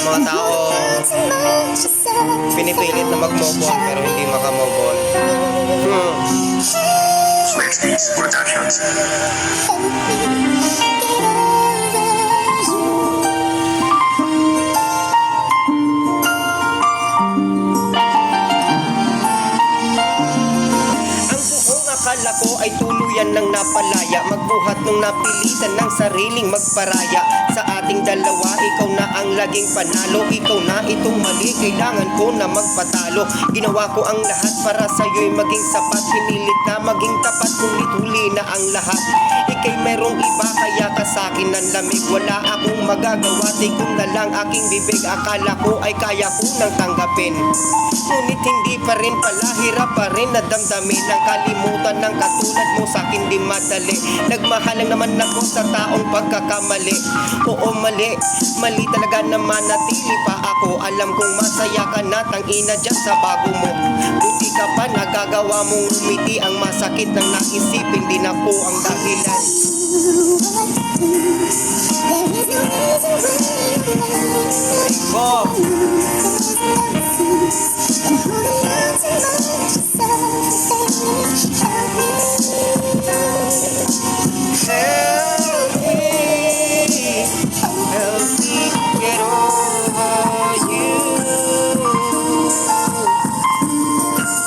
mga tao pinipilit na mag-move pero hindi maka-move on. Ang buong akala ko ay tuluyan ng napalaya. Magbuhat nung napilitan ng sariling magparaya. Sa ating dalawa, ikaw na ang laging panalo. Ikaw na itong mali, kailangan ko na magpatalo. Ginawa ko ang lahat para sa'yo'y maging sapat. Pinilit na maging tapat, ngunit huli na ang lahat Ika'y merong iba, kaya ka sa'kin ng lamig. Wala akong magagawa, tigong na lang aking bibig. Akala ko ay kaya ko nang tanggapin. Ngunit hindi pa rin pala, hirap pa rin na damdamin Ang kalimutan ng katulad mo sa akin di madali. Nagmahal lang naman ako sa taong pagkakamali. Oo mali, mali talaga na manatili pa ako Alam kong masaya ka na tangina dyan sa bago mo. Buti ka pa nagagawa mong umiti Ang masakit ng naisipin di na po ang dahilan. Oh, dizer.